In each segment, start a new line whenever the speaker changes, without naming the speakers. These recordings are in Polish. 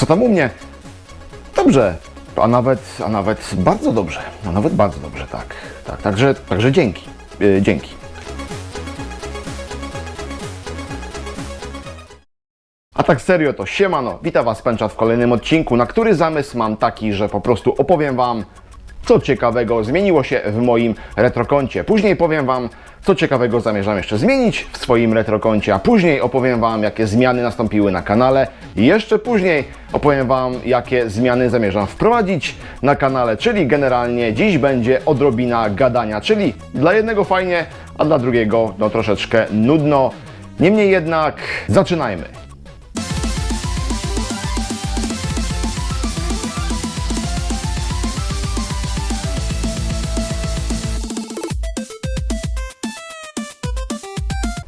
Co tam u mnie? Dobrze, a nawet, a nawet bardzo dobrze, a nawet bardzo dobrze, tak. tak także, także dzięki, yy, dzięki. A tak serio to siemano, witam Was Pęczat w kolejnym odcinku, na który zamysł mam taki, że po prostu opowiem Wam, co ciekawego zmieniło się w moim retrokoncie. Później powiem Wam, co ciekawego zamierzam jeszcze zmienić w swoim retrokoncie, a później opowiem Wam, jakie zmiany nastąpiły na kanale i jeszcze później opowiem Wam, jakie zmiany zamierzam wprowadzić na kanale, czyli generalnie dziś będzie odrobina gadania, czyli dla jednego fajnie, a dla drugiego no troszeczkę nudno. Niemniej jednak zaczynajmy.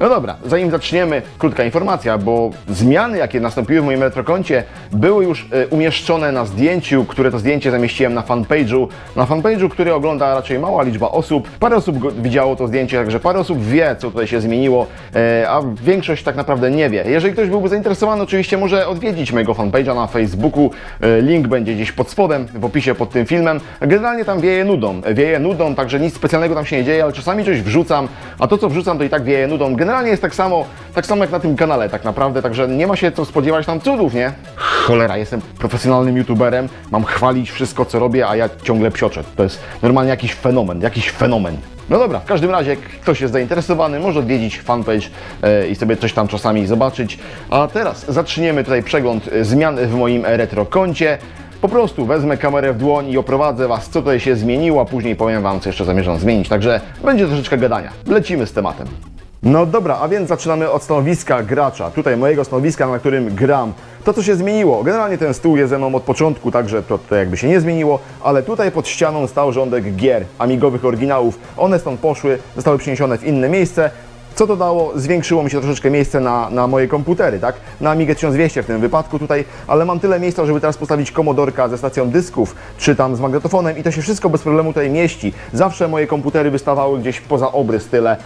No dobra, zanim zaczniemy, krótka informacja, bo zmiany, jakie nastąpiły w moim retrokoncie, były już e, umieszczone na zdjęciu, które to zdjęcie zamieściłem na fanpage'u. Na fanpage'u, który ogląda raczej mała liczba osób. Parę osób widziało to zdjęcie, także parę osób wie, co tutaj się zmieniło, e, a większość tak naprawdę nie wie. Jeżeli ktoś byłby zainteresowany, oczywiście może odwiedzić mojego fanpage'a na Facebooku. E, Link będzie gdzieś pod spodem, w opisie pod tym filmem. Generalnie tam wieje nudą. Wieje nudą, także nic specjalnego tam się nie dzieje, ale czasami coś wrzucam, a to co wrzucam to i tak wieje nudą. Generalnie jest tak samo, tak samo jak na tym kanale tak naprawdę, także nie ma się co spodziewać tam cudów, nie? Cholera, jestem profesjonalnym youtuberem, mam chwalić wszystko co robię, a ja ciągle psioczę. To jest normalnie jakiś fenomen, jakiś fenomen. No dobra, w każdym razie ktoś jest zainteresowany, może odwiedzić fanpage e, i sobie coś tam czasami zobaczyć. A teraz zaczniemy tutaj przegląd e, zmian w moim retrokoncie. Po prostu wezmę kamerę w dłoń i oprowadzę Was, co tutaj się zmieniło, a później powiem Wam, co jeszcze zamierzam zmienić. Także będzie troszeczkę gadania. Lecimy z tematem. No dobra, a więc zaczynamy od stanowiska gracza. Tutaj mojego stanowiska, na którym gram. To, co się zmieniło. Generalnie ten stół jest ze mną od początku, także to, to jakby się nie zmieniło, ale tutaj pod ścianą stał rządek gier, amigowych oryginałów. One stąd poszły, zostały przeniesione w inne miejsce. Co to dało? Zwiększyło mi się troszeczkę miejsce na, na moje komputery, tak? Na Amigę 1200 w tym wypadku tutaj, ale mam tyle miejsca, żeby teraz postawić komodorka ze stacją dysków, czy tam z magnetofonem i to się wszystko bez problemu tutaj mieści. Zawsze moje komputery wystawały gdzieś poza obrys tyle.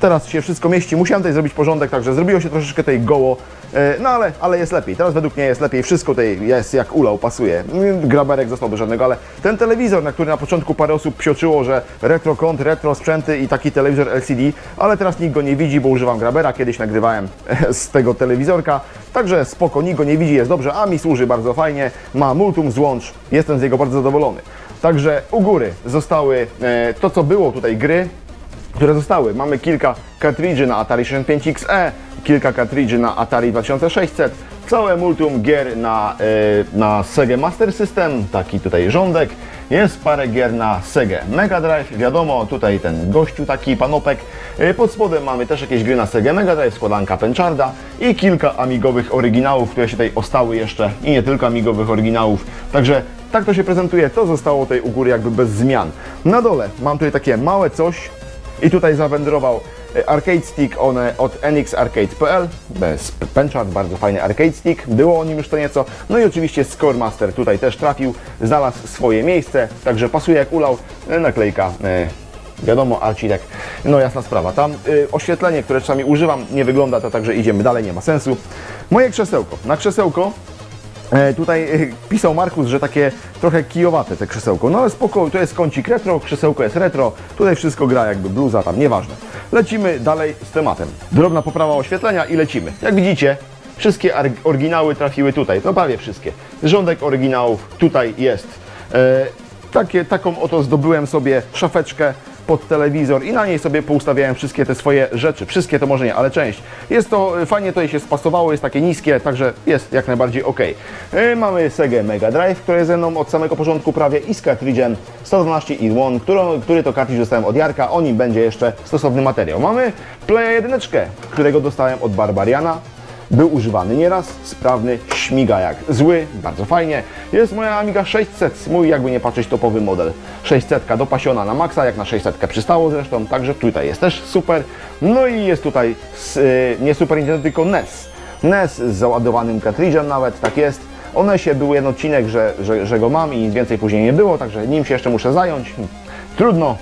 Teraz się wszystko mieści. Musiałem tutaj zrobić porządek, także zrobiło się troszeczkę tej goło, e, no ale, ale jest lepiej. Teraz według mnie jest lepiej. Wszystko tutaj jest jak ulał, pasuje. Mm, Graberek został do żadnego, ale ten telewizor, na który na początku parę osób psioczyło, że retro kąt, retro sprzęty i taki telewizor LCD, ale teraz nikt go nie widzi, bo używam Grabera. Kiedyś nagrywałem z tego telewizorka, także spoko, nikt go nie widzi, jest dobrze, a mi służy bardzo fajnie. Ma multum złącz, jestem z niego bardzo zadowolony. Także u góry zostały e, to, co było tutaj gry, które zostały. Mamy kilka kartridży na Atari 65XE, kilka kartridży na Atari 2600, całe multum gier na, y, na Sega Master System, taki tutaj rządek. Jest parę gier na Sega Mega Drive, wiadomo, tutaj ten gościu taki, panopek. Y, Pod spodem mamy też jakieś gry na Sega Mega Drive, składanka Pencharda i kilka amigowych oryginałów, które się tutaj ostały jeszcze i nie tylko amigowych oryginałów. Także tak to się prezentuje, to zostało tutaj u góry jakby bez zmian. Na dole mam tutaj takie małe coś, i tutaj zawędrował e, arcade stick one od nxarcade.pl, bez Penchart, bardzo fajny arcade stick, było o nim już to nieco. No i oczywiście Scoremaster tutaj też trafił, znalazł swoje miejsce, także pasuje jak ulał, E, naklejka. e, Wiadomo, Arcidek, no jasna sprawa. Tam y, oświetlenie, które czasami używam, nie wygląda to, także idziemy dalej, nie ma sensu. Moje krzesełko. Na krzesełko Tutaj e, pisał Markus, że takie trochę kijowate te krzesełko. No ale spoko, to jest kącik retro, krzesełko jest retro, tutaj wszystko gra jakby bluza tam, nieważne. Lecimy dalej z tematem. Drobna poprawa oświetlenia i lecimy. Jak widzicie, wszystkie oryginały trafiły tutaj, no prawie wszystkie. Rządek oryginałów tutaj jest. E, takie, taką oto zdobyłem sobie szafeczkę pod telewizor i na niej sobie poustawiałem wszystkie te swoje rzeczy. Wszystkie to może nie, ale część. Jest to y, fajnie, tutaj się spasowało, jest takie niskie, także jest jak najbardziej ok. Y, Mamy Sega Mega Drive, który jest ze mną od samego początku prawie i z kartridżem 112 in 1, który, który to kartridż dostałem od Jarka, o nim będzie jeszcze stosowny materiał. Mamy Playa 1, którego dostałem od Barbariana, był używany nieraz, sprawny, śmiga jak zły, bardzo fajnie. Jest moja Amiga 600, mój jakby nie patrzeć topowy model. 600 dopasiona na maksa, jak na 600 przystało zresztą, także tutaj jest też super. No i jest tutaj s- y, nie Super Nintendo, tylko NES. NES z załadowanym kartridżem nawet, tak jest. O NESie był jeden odcinek, że, że, że go mam i nic więcej później nie było, także nim się jeszcze muszę zająć. Trudno,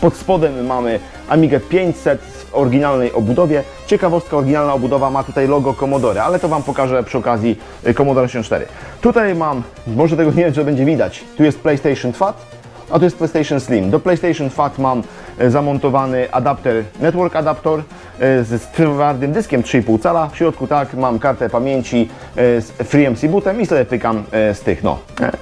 pod spodem mamy Amigę 500 jest w oryginalnej obudowie. Ciekawostka, oryginalna obudowa ma tutaj logo Commodore, ale to Wam pokażę przy okazji y, Commodore 64. Tutaj mam, może tego nie wiem, będzie widać, tu jest PlayStation FAT, a tu jest PlayStation Slim. Do PlayStation FAT mam e, zamontowany adapter, network adapter e, z twardym dyskiem 3,5 cala. W środku tak, mam kartę pamięci z FreeMC bootem i sobie pykam z tych, no,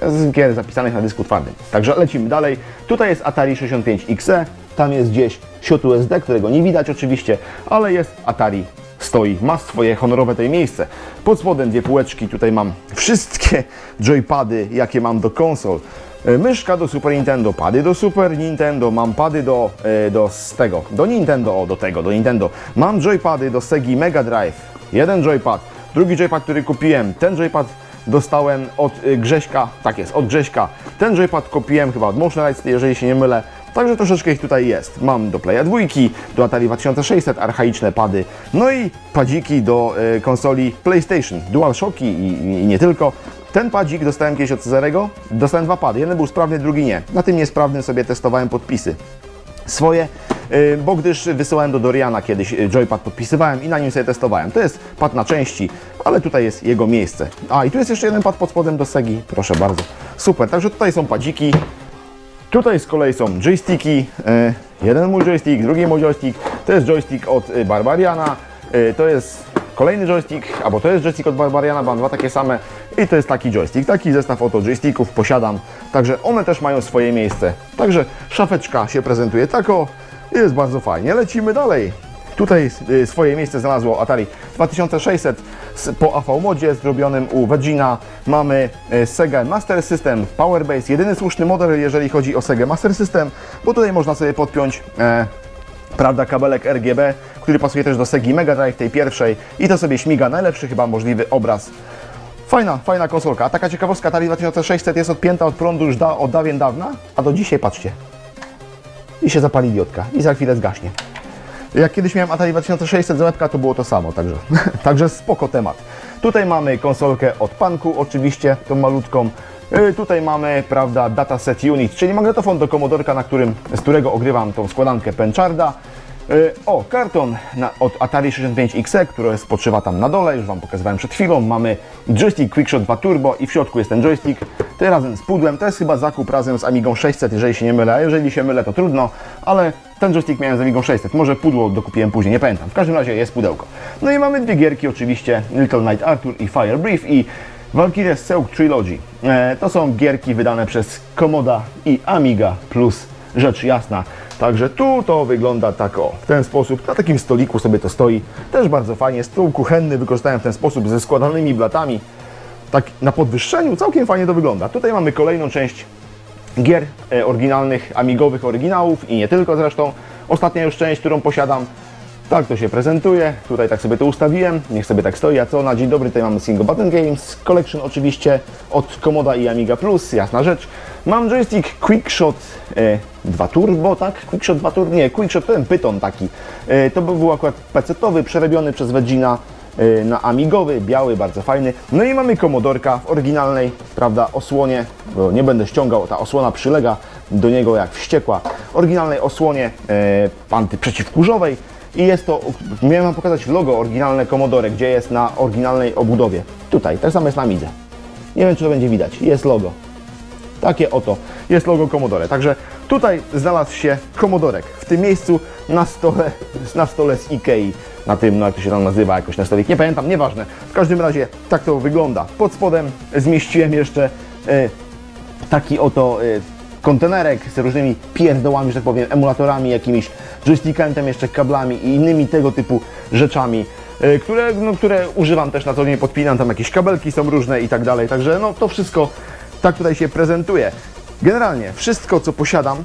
z gier zapisanych na dysku twardym. Także lecimy dalej. Tutaj jest Atari 65XE, tam jest gdzieś siot USD, którego nie widać oczywiście, ale jest Atari stoi, ma swoje honorowe tutaj miejsce. Pod spodem dwie półeczki, tutaj mam wszystkie joypady, jakie mam do konsol. E, Myszka do Super Nintendo, pady do Super Nintendo, mam pady do, e, do z tego, do Nintendo, o do tego, do Nintendo. Mam joypady do Segi Mega Drive, jeden joypad, drugi joypad, który kupiłem, ten joypad dostałem od y, Grześka, tak jest, od Grześka. Ten joypad kupiłem chyba od Motion jeżeli się nie mylę. Także troszeczkę ich tutaj jest. Mam do Playa 2, do Atari 2600, archaiczne pady, no i padziki do y, konsoli PlayStation, DualShocki i, i, i nie tylko. Ten padzik dostałem kiedyś od Cezarego, dostałem dwa pady, jeden był sprawny, drugi nie. Na tym niesprawnym sobie testowałem podpisy swoje, y, bo gdyż wysyłałem do Doriana kiedyś y, joypad, podpisywałem i na nim sobie testowałem. To jest pad na części, ale tutaj jest jego miejsce. A i tu jest jeszcze jeden pad pod spodem do Segi, proszę bardzo. Super, także tutaj są padziki. Tutaj z kolei są joysticki. y, Jeden mój joystick, drugi mój joystick. To jest joystick od y, Barbariana. y, To jest kolejny joystick, albo to jest joystick od Barbariana, mam dwa takie same. I to jest taki joystick. Taki zestaw oto joysticków posiadam. Także one też mają swoje miejsce. Także szafeczka się prezentuje tako. Jest bardzo fajnie. Lecimy dalej. Tutaj swoje miejsce znalazło Atari 2600 z- po AV modzie zrobionym u Vegina. Mamy y, Sega Master System Powerbase, jedyny słuszny model, jeżeli chodzi o Sega Master System, bo tutaj można sobie podpiąć e, prawda, kabelek RGB, który pasuje też do Segi Mega Drive, tej pierwszej i to sobie śmiga najlepszy chyba możliwy obraz. Fajna, fajna konsolka. A taka ciekawostka, Atari 2600 jest odpięta od prądu już da, od dawien dawna, a do dzisiaj patrzcie. I się zapali diotka i za chwilę zgaśnie. Jak kiedyś miałem Atari 2600 z łebka, to było to samo, także, także spoko temat. Tutaj mamy konsolkę od Panku, oczywiście, tą malutką. Yy, Tutaj mamy, prawda, dataset unit, czyli magnetofon do komodorka, na którym, z którego ogrywam tą składankę Pencharda. Yy, O, karton na, od Atari 65XE, który spoczywa tam na dole, już Wam pokazywałem przed chwilą. Mamy joystick Quickshot 2 Turbo i w środku jest ten joystick. To razem z pudłem, to jest chyba zakup razem z Amigą 600, jeżeli się nie mylę, a jeżeli się mylę, to trudno, ale ten joystick miałem z Amigą 600, może pudło dokupiłem później, nie pamiętam. W każdym razie jest pudełko. No i mamy dwie gierki oczywiście, Little Night Arthur i Fire Brief i Valkyrie Seuk Trilogy. E, to są gierki wydane przez Komoda i Amiga plus rzecz jasna. Także tu to wygląda tak o, w ten sposób. Na takim stoliku sobie to stoi. Też bardzo fajnie. Stół kuchenny wykorzystałem w ten sposób ze składanymi blatami. Tak na podwyższeniu całkiem fajnie to wygląda. Tutaj mamy kolejną część gier e, oryginalnych, amigowych oryginałów i nie tylko zresztą. Ostatnia już część, którą posiadam. Tak to się prezentuje. Tutaj tak sobie to ustawiłem. Niech sobie tak stoi. A co na dzień dobry tutaj mamy Single Button Games Collection oczywiście od Komoda i Amiga Plus, jasna rzecz. Mam joystick Quickshot e, 2 Turbo, tak? Quickshot 2 Turbo, nie, Quickshot ten Python taki. E, to był akurat PC-towy, przerobiony przez Vegina na Amigowy, biały, bardzo fajny. No i mamy Komodorka w oryginalnej, prawda, osłonie, bo nie będę ściągał, ta osłona przylega do niego jak wściekła. Oryginalnej osłonie e, antyprzeciwkurzowej i jest to, miałem Wam pokazać logo oryginalne Commodore, gdzie jest na oryginalnej obudowie. Tutaj, tak samo jest na Midze. Nie wiem, czy to będzie widać. Jest logo. Takie oto jest logo Commodore. Także tutaj znalazł się Commodorek. W tym miejscu na stole, na stole z Ikei. Na tym, no jak to się tam nazywa, jakoś na stolik. Nie pamiętam, nieważne. W każdym razie tak to wygląda. Pod spodem zmieściłem jeszcze e, taki oto e, kontenerek z różnymi pierdołami, że tak powiem, emulatorami, jakimiś joystickami, tam jeszcze kablami i innymi tego typu rzeczami, e, które, no, które używam też na co dzień, podpinam, tam jakieś kabelki są różne i tak dalej, także no to wszystko tak tutaj się prezentuje. Generalnie wszystko, co posiadam yy,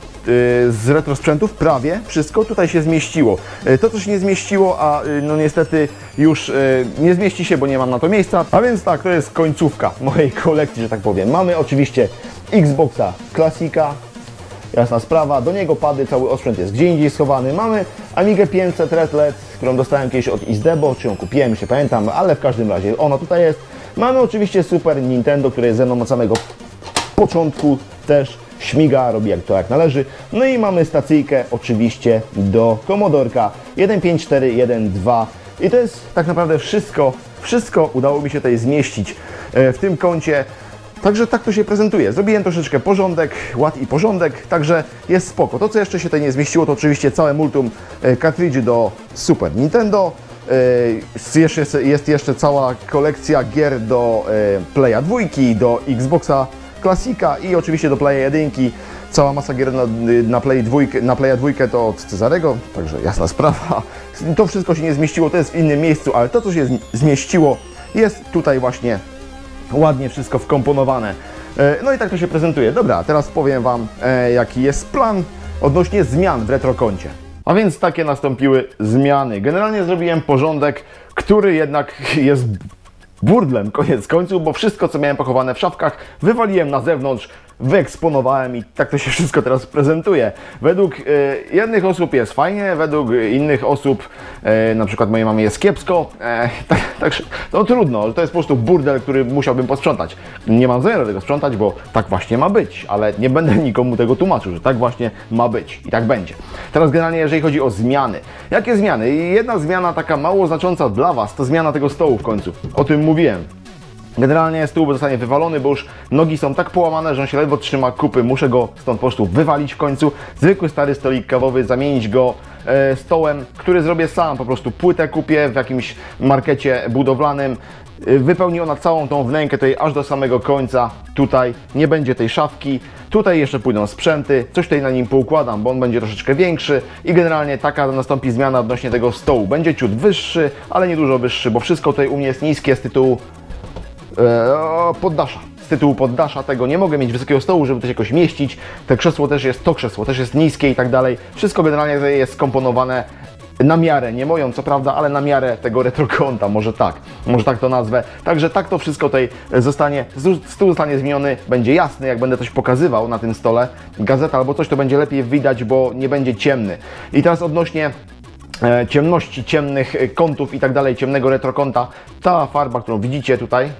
z retro sprzętów, prawie wszystko tutaj się zmieściło. Yy, to, co się nie zmieściło, a yy, no niestety już nie zmieści się, bo nie mam na to miejsca. A więc tak, to jest końcówka mojej kolekcji, że tak powiem. Mamy oczywiście Xboxa Classica, jasna sprawa. Do niego pady, cały osprzęt jest gdzie indziej schowany. Mamy Amigę 500 Red LED, którą dostałem kiedyś od Izdebo, czy ją kupiłem, nie pamiętam, ale w każdym razie ona tutaj jest. Mamy oczywiście Super Nintendo, które jest ze mną od samego początku też śmiga, robi jak to jak należy. No i mamy stacyjkę oczywiście do komodorka 15412 i to jest tak naprawdę wszystko, wszystko udało mi się tutaj zmieścić e, w tym kącie. Także tak to się prezentuje. Zrobiłem troszeczkę porządek, ład i porządek, także jest spoko. To, co jeszcze się tutaj nie zmieściło, to oczywiście całe multum e, kartridży do Super Nintendo. E, Jest jeszcze, cała kolekcja gier do Playa 2, do Xboxa Classica i oczywiście do Playa 1. Cała masa gier na, na, Play 2, na Playa 2 to od Cezarego, także jasna sprawa. To wszystko się nie zmieściło, to jest w innym miejscu, ale to, co się zmi- zmieściło, jest tutaj właśnie ładnie wszystko wkomponowane. E, No i tak to się prezentuje. Dobra, teraz powiem Wam, e, jaki jest plan odnośnie zmian w retrokoncie. A więc takie nastąpiły zmiany. Generalnie zrobiłem porządek, który jednak jest burdlem koniec końców, bo wszystko, co miałem pakowane w szafkach, wywaliłem na zewnątrz, wyeksponowałem i tak to się wszystko teraz prezentuje. Według e, jednych osób jest fajnie, według innych osób, e, na przykład mojej mamy jest kiepsko, e, tak, także no trudno, to jest po prostu burdel, który musiałbym posprzątać. Nie mam zamiaru tego sprzątać, bo tak właśnie ma być, ale nie będę nikomu tego tłumaczył, że tak właśnie ma być i tak będzie. Teraz generalnie, jeżeli chodzi o zmiany. Jakie zmiany? Jedna zmiana taka mało znacząca dla Was, to zmiana tego stołu w końcu. O tym mówiłem. Generalnie stół zostanie wywalony, bo już nogi są tak połamane, że on się ledwo trzyma kupy. Muszę go stąd po prostu wywalić w końcu. Zwykły stary stolik kawowy, zamienić go e, stołem, który zrobię sam. Po prostu płytę kupię w jakimś markecie budowlanym. E, Wypełni ona całą tą wnękę tutaj aż do samego końca. Tutaj nie będzie tej szafki. Tutaj jeszcze pójdą sprzęty. Coś tutaj na nim poukładam, bo on będzie troszeczkę większy. I generalnie taka nastąpi zmiana odnośnie tego stołu. Będzie ciut wyższy, ale nie dużo wyższy, bo wszystko tutaj u mnie jest niskie z tytułu e, poddasza. Z tytułu poddasza tego nie mogę mieć wysokiego stołu, żeby to się jakoś mieścić. Te krzesło też jest, to krzesło też jest niskie i tak dalej. Wszystko generalnie jest skomponowane na miarę, nie moją co prawda, ale na miarę tego retrokąta, może tak, może tak to nazwę. Także tak to wszystko tutaj zostanie, stół zostanie zmieniony, będzie jasny, jak będę coś pokazywał na tym stole, gazeta albo coś, to będzie lepiej widać, bo nie będzie ciemny. I teraz odnośnie e, ciemności, ciemnych e, kątów i tak dalej, ciemnego retrokąta, ta farba, którą widzicie tutaj,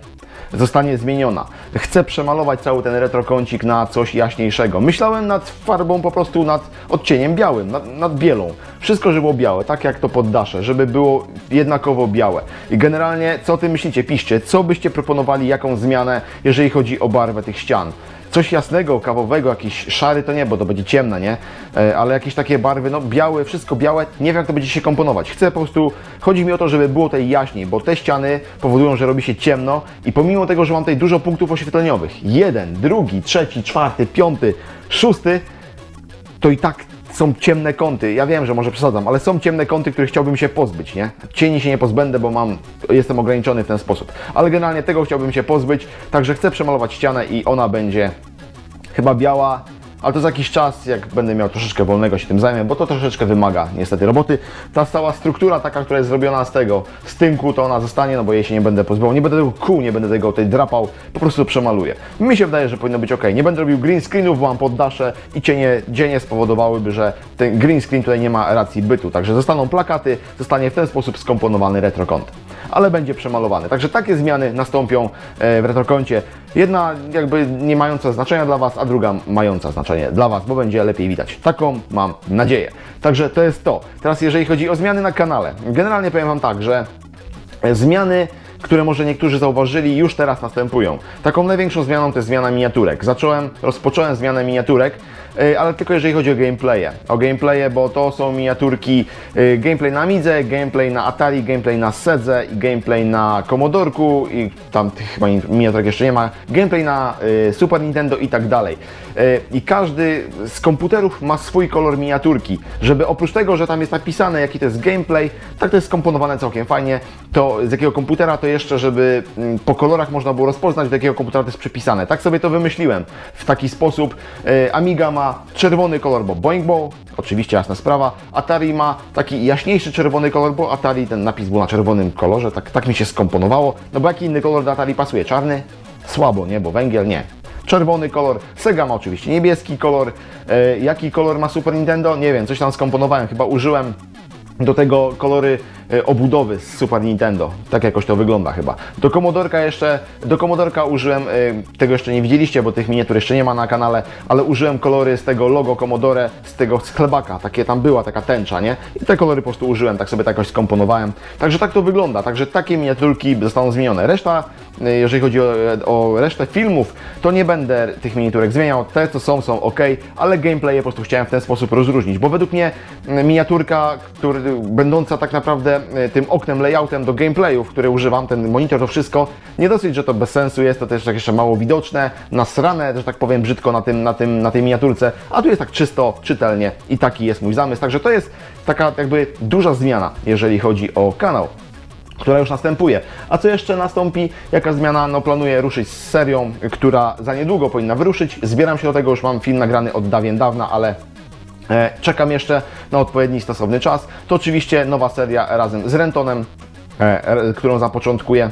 zostanie zmieniona. Chcę przemalować cały ten retrokącik na coś jaśniejszego. Myślałem nad farbą po prostu nad odcieniem białym, nad, nad bielą. Wszystko, żeby było białe, tak jak to poddasze, żeby było jednakowo białe. I generalnie, co Ty myślicie? Piszcie, co byście proponowali, jaką zmianę, jeżeli chodzi o barwę tych ścian coś jasnego, kawowego, jakiś szary to nie, bo to będzie ciemne, nie? E, Ale jakieś takie barwy, no białe, wszystko białe, nie wiem jak to będzie się komponować. Chcę po prostu, chodzi mi o to, żeby było tutaj jaśniej, bo te ściany powodują, że robi się ciemno i pomimo tego, że mam tutaj dużo punktów oświetleniowych, jeden, drugi, trzeci, czwarty, piąty, szósty, to i tak są ciemne kąty. Ja wiem, że może przesadzam, ale są ciemne kąty, których chciałbym się pozbyć, nie? Cieni się nie pozbędę, bo mam, jestem ograniczony w ten sposób. Ale generalnie tego chciałbym się pozbyć, także chcę przemalować ścianę i ona będzie chyba biała, ale to za jakiś czas, jak będę miał troszeczkę wolnego, się tym zajmę, bo to troszeczkę wymaga niestety roboty. Ta cała struktura taka, która jest zrobiona z tego, z tynku, to ona zostanie, no bo jej się nie będę pozbywał. Nie będę tego kół, nie będę tego tutaj drapał, po prostu przemaluję. Mi się wydaje, że powinno być ok. Nie będę robił green screenów, bo mam poddasze i cienie, dzienie spowodowałyby, że ten green screen tutaj nie ma racji bytu. Także zostaną plakaty, zostanie w ten sposób skomponowany retrokąt ale będzie przemalowany. Także takie zmiany nastąpią e, w retrokącie. Jedna jakby nie mająca znaczenia dla Was, a druga mająca znaczenie dla Was, bo będzie lepiej widać. Taką mam nadzieję. Także to jest to. Teraz jeżeli chodzi o zmiany na kanale. Generalnie powiem Wam tak, że e, zmiany które może niektórzy zauważyli, już teraz następują. Taką największą zmianą to jest zmiana miniaturek. Zacząłem, rozpocząłem zmianę miniaturek, ale tylko jeżeli chodzi o gameplaye. O gameplaye, bo to są miniaturki yy, gameplay na Amidze, gameplay na Atari, gameplay na Sedze i gameplay na Commodorku i tam tych chyba miniaturek jeszcze nie ma, gameplay na yy, Super Nintendo i tak dalej. I każdy z komputerów ma swój kolor miniaturki, żeby oprócz tego, że tam jest napisane jaki to jest gameplay, tak to jest skomponowane całkiem fajnie, to z jakiego komputera to jeszcze, żeby mm, po kolorach można było rozpoznać, do jakiego komputera to jest przypisane. Tak sobie to wymyśliłem w taki sposób. E, Amiga ma czerwony kolor, bo Boing Ball, oczywiście jasna sprawa. Atari ma taki jaśniejszy czerwony kolor, bo Atari ten napis był na czerwonym kolorze, tak, tak mi się skomponowało. No bo jaki inny kolor do Atari pasuje? Czarny? Słabo, nie? Bo węgiel nie. Czerwony kolor, Sega ma oczywiście niebieski kolor. E, jaki kolor ma Super Nintendo? Nie wiem, coś tam skomponowałem, chyba użyłem do tego kolory obudowy z Super Nintendo. Tak jakoś to wygląda chyba. Do komodorka jeszcze, do komodorka użyłem, e, tego jeszcze nie widzieliście, bo tych miniatur jeszcze nie ma na kanale, ale użyłem kolory z tego logo Commodore, z tego chlebaka, takie tam była taka tęcza, nie? I te kolory po prostu użyłem, tak sobie tak jakoś skomponowałem. Także tak to wygląda, także takie miniaturki zostaną zmienione. Reszta, e, jeżeli chodzi o, o resztę filmów, to nie będę tych miniaturek zmieniał. Te, co są, są ok, ale gameplay po prostu chciałem w ten sposób rozróżnić, bo według mnie miniaturka, który, będąca tak naprawdę e, tym oknem, layoutem do gameplayów, które używam, ten monitor, to wszystko, nie dosyć, że to bez sensu jest, to też tak jeszcze mało widoczne, nasrane, że tak powiem brzydko na, tym, na, tym, na tej miniaturce, a tu jest tak czysto, czytelnie i taki jest mój zamysł. Także to jest taka jakby duża zmiana, jeżeli chodzi o kanał która już następuje. A co jeszcze nastąpi? Jaka zmiana? No planuję ruszyć z serią, która za niedługo powinna wyruszyć. Zbieram się do tego, już mam film nagrany od dawien dawna, ale e, czekam jeszcze na odpowiedni stosowny czas. To oczywiście nowa seria razem z Rentonem, e, e, którą zapoczątkuję.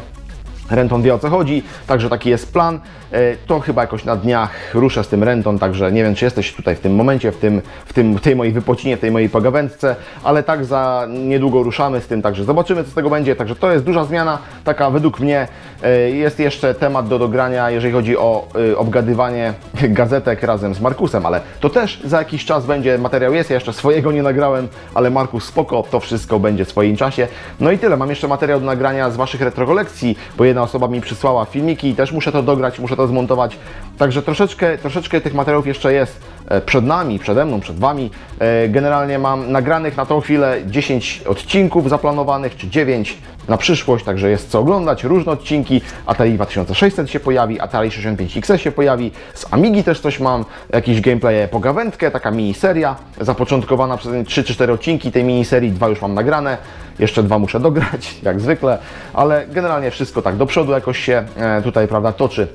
Renton wie o co chodzi, także taki jest plan. E, To chyba jakoś na dniach ruszę z tym Renton, także nie wiem, czy jesteś tutaj w tym momencie, w, tym, w, tym, w tej mojej wypocinie, w tej mojej pogawędce, ale tak za niedługo ruszamy z tym, także zobaczymy, co z tego będzie. Także to jest duża zmiana, taka według mnie. E, Jest jeszcze temat do dogrania, jeżeli chodzi o e, obgadywanie gazetek razem z Markusem, ale to też za jakiś czas będzie, materiał jest, ja jeszcze swojego nie nagrałem, ale Markus spoko, to wszystko będzie w swoim czasie. No i tyle, mam jeszcze materiał do nagrania z Waszych retrokolekcji, bo jedna osoba mi przysłała filmiki i też muszę to dograć, muszę to zmontować. Także troszeczkę, troszeczkę tych materiałów jeszcze jest przed nami, przede mną, przed Wami. E, Generalnie mam nagranych na tą chwilę 10 odcinków zaplanowanych, czy 9 na przyszłość, także jest co oglądać, różne odcinki. Atari 2600 się pojawi, Atari 65XS się pojawi, z Amigi też coś mam, jakieś gameplaye, pogawędkę, taka miniseria, zapoczątkowana przez 3 czy 4 odcinki tej miniserii, dwa już mam nagrane, jeszcze dwa muszę dograć, jak zwykle, ale generalnie wszystko tak do przodu jakoś się e, tutaj, prawda, toczy.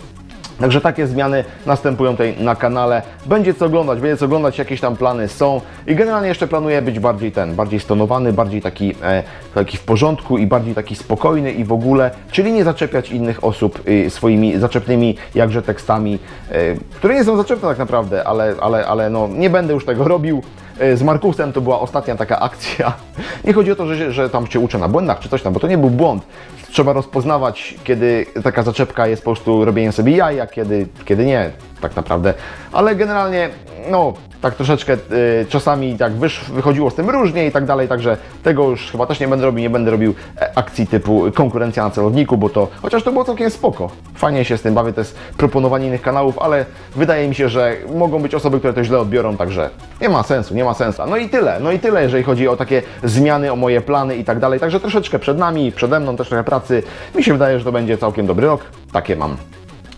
Także takie zmiany następują tutaj na kanale. Będzie co oglądać, będzie co oglądać, jakieś tam plany są i generalnie jeszcze planuję być bardziej ten, bardziej stonowany, bardziej taki, e, taki w porządku i bardziej taki spokojny i w ogóle, czyli nie zaczepiać innych osób y, swoimi zaczepnymi jakże tekstami, e, które nie są zaczepne tak naprawdę, ale, ale, ale no, nie będę już tego robił. E, Z Markusem to była ostatnia taka akcja. Nie chodzi o to, że, że tam cię uczę na błędach czy coś tam, bo to nie był błąd. Trzeba rozpoznawać, kiedy taka zaczepka jest po prostu robieniem sobie jaja, kiedy, kiedy nie, tak naprawdę. Ale generalnie, no, tak troszeczkę y, czasami tak wysz, wychodziło z tym różnie i tak dalej, także tego już chyba też nie będę robił, nie będę robił e, akcji typu konkurencja na celowniku, bo to, chociaż to było całkiem spoko. Fajnie się z tym bawię, to jest proponowanie innych kanałów, ale wydaje mi się, że mogą być osoby, które to źle odbiorą, także nie ma sensu, nie ma sensu. No i tyle, no i tyle, jeżeli chodzi o takie zmiany, o moje plany i tak dalej, także troszeczkę przed nami, przede mną też trochę pracy. Mi się wydaje, że to będzie całkiem dobry rok, takie mam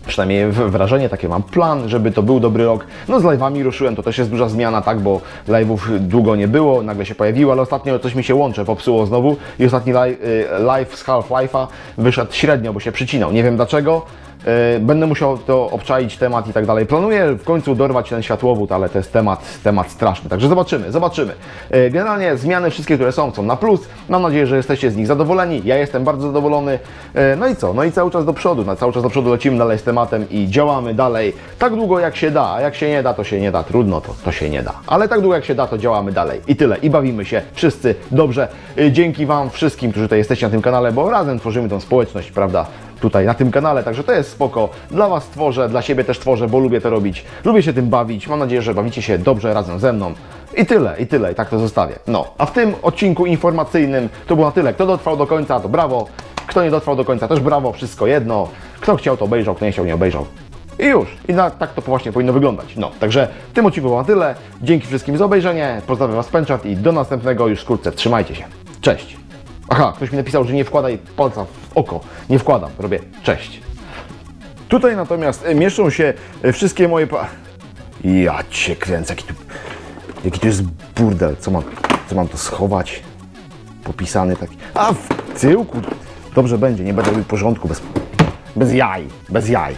przynajmniej wrażenie, takie mam plan, żeby to był dobry rok. No z live'ami ruszyłem, to też jest duża zmiana, tak, bo live'ów długo nie było, nagle się pojawiło, ale ostatnio coś mi się łącze, popsuło znowu i ostatni live, y, live z Half-Life'a wyszedł średnio, bo się przycinał. Nie wiem dlaczego. Y, Będę musiał to obczaić temat i tak dalej. Planuję w końcu dorwać ten światłowód, ale to jest temat, temat straszny. Także zobaczymy, zobaczymy. Y, Generalnie zmiany wszystkie, które są, są na plus. Mam nadzieję, że jesteście z nich zadowoleni. Ja jestem bardzo zadowolony. Y, No i co? No i cały czas do przodu. No, cały czas do przodu lecimy dalej z tematem i działamy dalej tak długo jak się da. A jak się nie da, to się nie da. Trudno to, to się nie da. Ale tak długo jak się da, to działamy dalej. I tyle. I bawimy się wszyscy dobrze. Dzięki Wam wszystkim, którzy tutaj jesteście na tym kanale, bo razem tworzymy tą społeczność, prawda? Tutaj na tym kanale, także to jest spoko. Dla Was tworzę, dla siebie też tworzę, bo lubię to robić. Lubię się tym bawić. Mam nadzieję, że bawicie się dobrze razem ze mną. I tyle, i tyle, i tak to zostawię. No, a w tym odcinku informacyjnym to było na tyle. Kto dotrwał do końca, to brawo. Kto nie dotrwał do końca, też brawo, wszystko jedno. Kto chciał, to obejrzał, kto nie chciał, nie obejrzał. I już. I na, tak to właśnie powinno wyglądać. No, także w tym odcinku było na tyle. Dzięki wszystkim za obejrzenie. Pozdrawiam Was Pęczat i do następnego już wkrótce. Trzymajcie się. Cześć. Aha, ktoś mi napisał, że nie wkładaj palca w oko. Nie wkładam. Robię cześć. Tutaj natomiast e, mieszczą się e, wszystkie moje pa... Ja cię kręcę, jaki tu, jaki tu jest burdel. Co mam, co mam to schować? Popisany taki... A, w tyłku. Dobrze będzie, nie będę robił porządku bez, bez jaj, bez jaj.